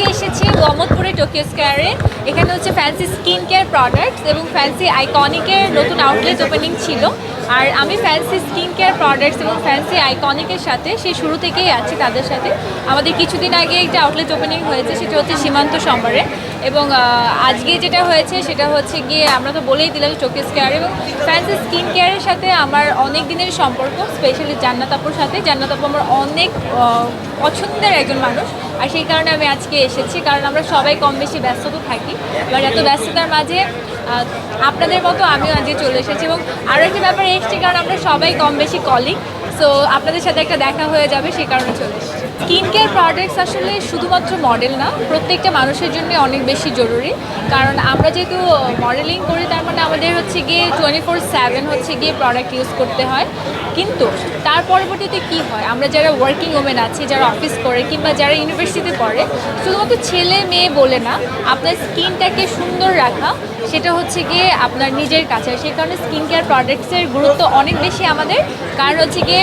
আজকে এসেছি মোহাম্মদপুরে টোকিও স্কোয়ারে। এখানে হচ্ছে ফ্যান্সি স্কিন কেয়ার প্রোডাক্টস এবং ফ্যান্সি আইকনিকের নতুন আউটলেট ওপেনিং ছিল। আর আমি ফ্যান্সি স্কিন কেয়ার প্রোডাক্টস এবং ফ্যান্সি আইকনিকের সাথে সেই শুরু থেকেই আছি তাদের সাথে। আমাদের কিছুদিন আগে একটা আউটলেট ওপেনিং হয়েছে, সেটা হচ্ছে সীমান্ত সম্বরে এবং আজকে যেটা হয়েছে সেটা হচ্ছে গিয়ে আমরা তো বলেই দিলাম টোকিও স্কোয়ার এবং ফ্যান্সি স্কিন কেয়ারের সাথে আমার অনেক দিনের সম্পর্ক স্পেশালি জান্নাত আপুর সাথে। জান্নাত আপু আমার অনেক পছন্দের একজন মানুষ আর সেই কারণে আমি আজকে এসেছি কারণ আমরা সবাই কম বেশি ব্যস্ত তো থাকি। এবার এত ব্যস্ততার মাঝে আপনাদের মতো আমিও আজকে চলে এসেছি এবং আরও একটা ব্যাপারে এসেছি কারণ আমরা সবাই কম বেশি কলিগ সো আপনাদের সাথে একটা দেখা হয়ে যাবে সেই কারণে চলে এসেছি। স্কিন কেয়ার প্রোডাক্টস আসলে শুধুমাত্র মডেল না, প্রত্যেকটা মানুষের জন্য অনেক বেশি জরুরি। কারণ আমরা যেহেতু মডেলিং করি, তার মানে আমাদের হচ্ছে গিয়ে টোয়েন্টি ফোর সেভেন হচ্ছে গিয়ে প্রোডাক্ট ইউজ করতে হয়। কিন্তু তার পরবর্তীতে কি হয়? আমরা যারা ওয়ার্কিং ওমেন আছি, যারা অফিস করে কিংবা যারা ইউনিভার্সিটিতে পড়ে, শুধুমাত্র ছেলে মেয়ে বলে না, আপনার স্কিনটাকে সুন্দর রাখা সেটা হচ্ছে গিয়ে আপনার নিজের কাছে। সেই কারণে স্কিন কেয়ার প্রোডাক্টসের গুরুত্ব অনেক বেশি আমাদের। কারণ হচ্ছে গিয়ে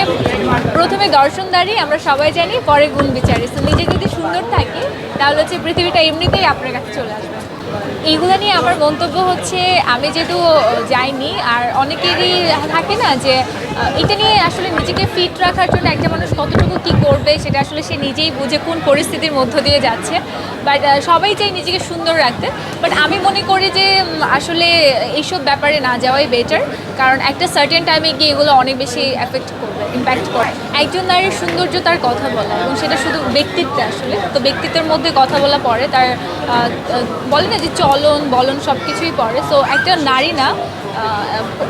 প্রথমে দর্শনদারি আমরা সবাই জানি, পরে গুণ বিচারি। তো নিজে যদি সুন্দর থাকে, তাহলে হচ্ছে পৃথিবীটা এমনিতেই আপনার কাছে চলে আসবে। এইগুলো নিয়ে আমার মন্তব্য হচ্ছে, আমি যেহেতু যাইনি, আর অনেকেরই থাকে না যে এটা নিয়ে আসলে নিজেকে ফিট রাখার জন্য একটা মানুষ কতটুকু কি করবে, সেটা আসলে সে নিজেই বুঝে কোন পরিস্থিতির মধ্য দিয়ে যাচ্ছে। বাট সবাই চাই নিজেকে সুন্দর রাখতে। বাট আমি মনে করি যে আসলে এইসব ব্যাপারে না যাওয়াই বেটার কারণ একটা সার্টেন টাইমে গিয়ে এগুলো অনেক বেশি এফেক্ট করবে ইম্প্যাক্ট করে একজন নারীর সৌন্দর্য তার কথা বলা এবং সেটা শুধু ব্যক্তিত্বে আসলে। তো ব্যক্তিত্বের মধ্যে কথা বলা পড়ে তার বলে না যে চলন, বলন সব কিছুই পড়ে সো একটা নারী না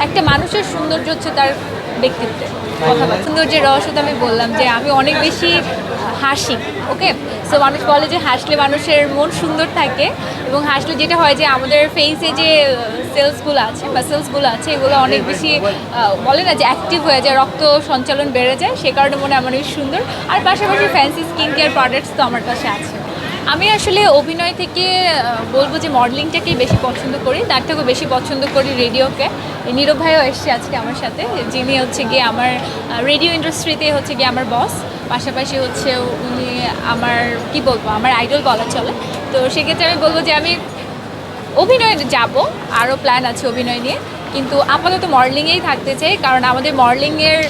একটা মানুষের সৌন্দর্য হচ্ছে তার ব্যক্তিত্বে বলা সৌন্দর্যের রহস্য তো আমি বললাম যে আমি অনেক বেশি হাসি ওকে সো মানুষ বলে যে হাসলে মানুষের মন সুন্দর থাকে এবং হাসলে যেটা হয় যে আমাদের ফেসে যে সেলসগুলো আছে বা সেলসগুলো আছে, এগুলো অনেক বেশি বলে না যে অ্যাক্টিভ হয়ে যায়, রক্ত সঞ্চালন বেড়ে যায়, সে কারণে মনে হয় আমার সুন্দর। আর পাশাপাশি ফ্যান্সি স্কিন কেয়ার প্রোডাক্টস তো আমার কাছে আছে। আমি আসলে অভিনয় থেকে বলব যে মডেলিংটাকেই বেশি পছন্দ করি তার থেকেও বেশি পছন্দ করি রেডিওকে। নীরব ভাইও এসছে আজকে আমার সাথে, যিনি হচ্ছে গিয়ে আমার রেডিও ইন্ডাস্ট্রিতে হচ্ছে গিয়ে আমার বস পাশাপাশি হচ্ছে উনি আমার, কি বলব, আমার আইডল বলা চলে। তো সেক্ষেত্রে আমি বলব যে আমি অভিনয়ে যাব, আরও প্ল্যান আছে অভিনয় নিয়ে। কিন্তু আপাতত মডেলিংয়েই থাকতে চাই, কারণ আমাদের মডেলিংয়ের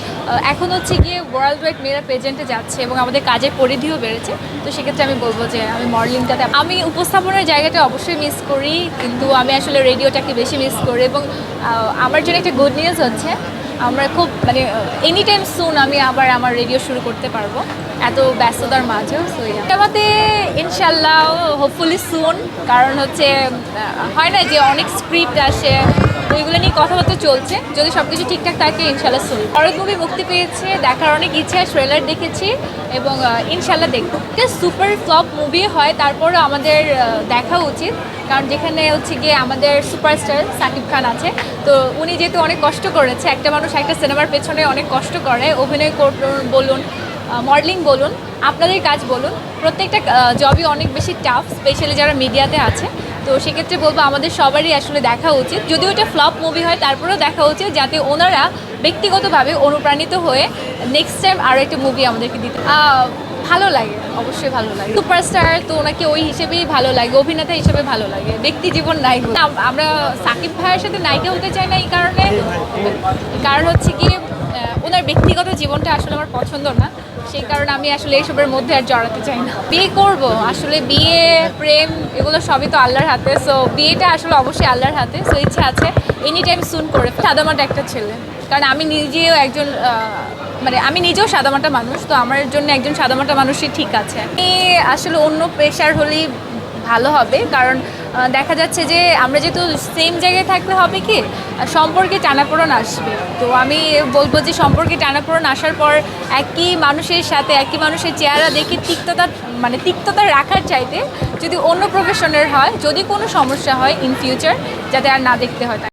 এখন হচ্ছে গিয়ে ওয়ার্ল্ড ওয়াইড মেয়েরা প্রেজেন্টে যাচ্ছে এবং আমাদের কাজের পরিধিও বেড়েছে। তো সেক্ষেত্রে আমি বলব যে আমি মডেলিংটাতে, আমি উপস্থাপনের জায়গাটা অবশ্যই মিস করি, কিন্তু আমি আসলে রেডিওটাকে বেশি মিস করি এবং আমার জন্য একটা গুড নিউজ হচ্ছে, আমরা খুব মানে এনি টাইম সুন আমি আবার আমার রেডিও শুরু করতে পারব। এত ব্যস্ততার মাঝেও সো আমাতে ইনশাল্লাহ হোপফুলি সুন কারণ হচ্ছে হয় না যে অনেক স্ক্রিপ্ট আসে তো এগুলো নিয়ে কথাবার্তা চলছে। যদি সব কিছু ঠিকঠাক থাকে, ইনশাল্লাহ সুন পরের মুভি মুক্তি পেয়েছে, দেখার অনেক ইচ্ছে ট্রেলার দেখেছি এবং ইনশাল্লাহ দেখব। সুপার ফ্লপ মুভি হয় তারপরও আমাদের দেখা উচিত। কারণ যেখানে হচ্ছে গিয়ে আমাদের সুপারস্টার সাকিব খান আছে। তো উনি যেহেতু অনেক কষ্ট করেছে, একটা মানুষ একটা সিনেমার পেছনে অনেক কষ্ট করে, অভিনয় বলুন মডেলিং বলুন, আপনাদের কাজ বলুন, প্রত্যেকটা জবই অনেক বেশি টাফ স্পেশালি যারা মিডিয়াতে আছে। তো সেক্ষেত্রে বলব আমাদের সবারই আসলে দেখা উচিত। যদি ওটা ফ্লপ মুভি হয়, তারপরেও দেখা উচিত যাতে ওনারা ব্যক্তিগতভাবে অনুপ্রাণিত হয়ে নেক্সট টাইম আরও একটা মুভি আমাদেরকে দিতে ভালো লাগে, অবশ্যই ভালো লাগে। সুপারস্টার তো ওনাকে ওই হিসেবেই ভালো লাগে, অভিনেতা হিসেবে ভালো লাগে, ব্যক্তি জীবন নাই। আমরা সাকিব ভাইয়ের সাথে নায়িকা হতে চাই না এই কারণে। কারণ হচ্ছে কি ব্যক্তিগত জীবনটা আসলে আমার পছন্দ না। সেই কারণে আমি আসলে এইসবের মধ্যে আর জড়াতে চাই না। বিয়ে করব। আসলে বিয়ে, প্রেম, এগুলো সবই তো আল্লাহর হাতে। সো বিয়েটা আসলে অবশ্যই আল্লাহর হাতে। সো ইচ্ছা আছে এনি টাইম সুন করে সাদামাটা একটা ছেলে। কারণ আমি নিজেও একজন মানে আমি নিজেও সাদামাটা মানুষ। তো আমার জন্য একজন সাদামাটা মানুষই ঠিক আছে। আমি আসলে অন্য পেশার হলেই ভালো হবে। কারণ দেখা যাচ্ছে যে আমরা যেহেতু সেম জায়গায় থাকলে হবে কি, সম্পর্কে টানাপোড়ন আসবে তো আমি বলব যে সম্পর্কে টানাপোড়ন আসার পর একই মানুষের সাথে, একই মানুষের চেহারা দেখে তিক্ততা মানে তিক্ততা রাখার চাইতে যদি অন্য প্রফেশনের হয়, যদি কোনো সমস্যা হয় ইন ফিউচার যাতে আর না দেখতে হয়।